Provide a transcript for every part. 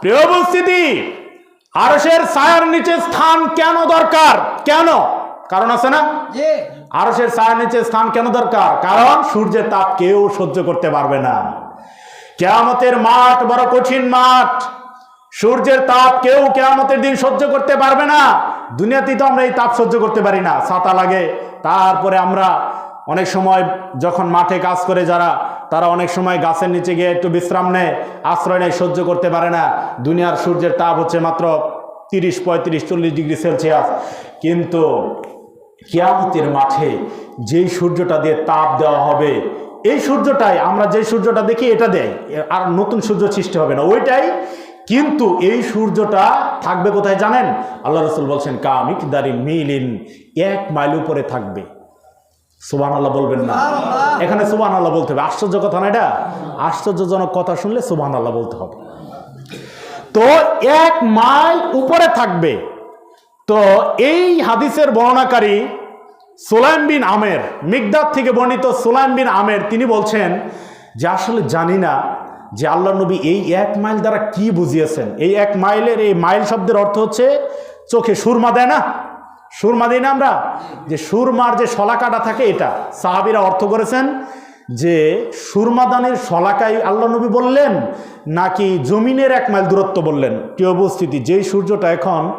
প্রিয় উপস্থিতি আরসের ছায়ার নিচে স্থান কেন দরকার? কেন? কারণ আছে না? আরসের ছায়ার নিচে স্থান কেন দরকার? কারণ সূর্যের তাপ কেউ সহ্য করতে পারবে না। কেয়ামতের মাঠ বড় কঠিন মাঠ। সূর্যের তাপ কেউ কেয়ামতের দিন সহ্য করতে পারবে না। দুনিয়াতেই তো আমরা এই তাপ সহ্য করতে পারি না। ছাতা লাগে। তারপরে আমরা অনেক সময় যখন মাঠে কাজ করে যারা তারা অনেক সময় গাছের নিচে গিয়ে একটু বিশ্রাম নেয়, আশ্রয় নেয়, সহ্য করতে পারে না। দুনিয়ার সূর্যের তাপ হচ্ছে মাত্র তিরিশ, পঁয়ত্রিশ, চল্লিশ ডিগ্রি সেলসিয়াস। কিন্তু কিয়ামতের মাঠে যেই সূর্যটা দিয়ে তাপ দেওয়া হবে, এই সূর্যটাই, আমরা যে সূর্যটা দেখি এটা দেয়, আর নতুন সূর্য সৃষ্টি হবে না। ওইটাই, কিন্তু এই সূর্যটা থাকবে কোথায় জানেন? আল্লাহ রসুল বলছেন কামিক দারি মিলিন, এক মাইল উপরে থাকবে। সুবান আল্লাহ বলবেন না। এখানে সুবান আল্লাহ বলতে হবে। আশ্চর্য কথা না এটা? আশ্চর্যজনক কথা শুনলে সুবান আল্লাহ বলতে হবে। তো এক মাইল উপরে থাকবে। তো এই হাদিসের বর্ণনাকারী সোলাইম বিন আমের মিগদাদ থেকে বর্ণিত সোলাইম বিন আমের তিনি বলছেন যে আসলে জানি না যে আল্লাহ নবী এই এক মাইল দ্বারা কি বুঝিয়েছেন? এই এক মাইলের এই মাইল শব্দের অর্থ হচ্ছে চোখে সুরমা দেয় না? সুরমা দিই না আমরা? যে সুরমার যে শলাকাটা থাকে এটা। সাহাবিরা অর্থ করেছেন যে সুরমাদানের শলাকাই আল্লাহ নবী বললেন, নাকি জমিনের এক মাইল দূরত্ব বললেন? কি উপস্থিতি যেই সূর্যটা এখন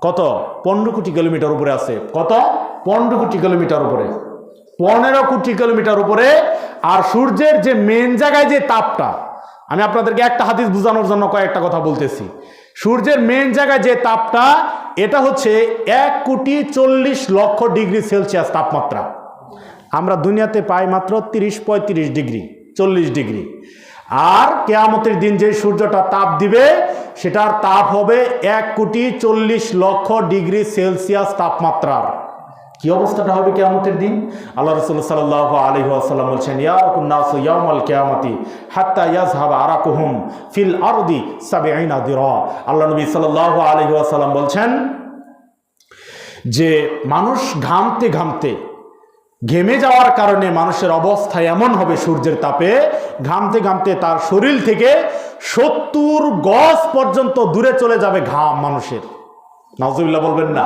কত? পনেরো কোটি কিলোমিটার উপরে আছে। কত? পনেরো কোটি কিলোমিটার উপরে। পনেরো কোটি কিলোমিটার উপরে। আর সূর্যের যে মেন জায়গায় যে তাপটা, আমি আপনাদেরকে একটা হাদিস বোঝানোর জন্য কয়েকটা কথা বলতেছি। সূর্যের মেন জায়গায় যে তাপটা এটা হচ্ছে এক কোটি চল্লিশ লক্ষ ডিগ্রি সেলসিয়াস তাপমাত্রা। আমরা দুনিয়াতে পাই মাত্র তিরিশ পঁয়ত্রিশ ডিগ্রি, চল্লিশ ডিগ্রি। আর কেয়ামতের দিন যে সূর্যটা তাপ দিবে, সেটার তাপ হবে এক কোটি চল্লিশ লক্ষ ডিগ্রি সেলসিয়াস তাপমাত্রার। কি অবস্থাটা হবে কেয়ামতের দিন? আল্লাহ রসুল সাল্লাহ আলহি আসাল্লাম বলছেন ইয়ারকুন্নাসু ইয়ামাল কেয়ামতি হাত্তা ইয়াজহাবা আরাকুহুম ফিল আরদি দিরা। আল্লাহ নবী সাল্লাহ আলহি আসাল্লাম বলছেন যে, মানুষ ঘামতে ঘামতে ঘেমে যাওয়ার কারণে মানুষের অবস্থা এমন হবে সূর্যের তাপে, ঘামতে ঘামতে তার শরীর থেকে সত্তর গজ পর্যন্ত দূরে চলে যাবে ঘাম মানুষের। নাজুবিল্লাহ বলবেন না?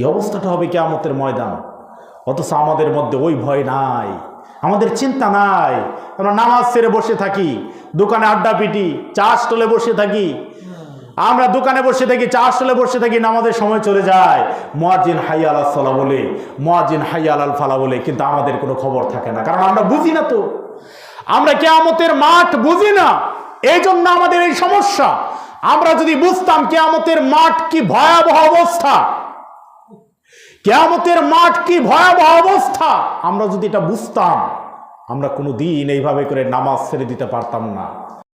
কি অবস্থাটা হবে কেয়ামতের ময়দান? অথচ আমাদের মধ্যে ওই ভয় নাই, আমাদের চিন্তা নাই। আমরা নামাজ ছেড়ে বসে থাকি, দোকানে আড্ডা পিটি, চা স্টলে বসে থাকি। আমরা দোকানে বসে থাকি, চা স্টলে বসে থাকি, নামাজের সময় চলে যায়। মোয়াজিন হাই আলাল সালা বলে মোয়াজিন হাই আলাল ফালা বলে, কিন্তু আমাদের কোনো খবর থাকে না। কারণ আমরা বুঝি না তো। আমরা কেয়ামতের মাঠ বুঝি না। এই জন্য আমাদের এই সমস্যা। আমরা যদি বুঝতাম কেয়ামতের মাঠ কি ভয়াবহ অবস্থা কেয়ামতের মাঠ কি ভয়াবহ অবস্থা? আমরা যদি এটা বুঝতাম, আমরা কোনো দিন এইভাবে করে নামাজ ছেড়ে দিতে পারতাম না।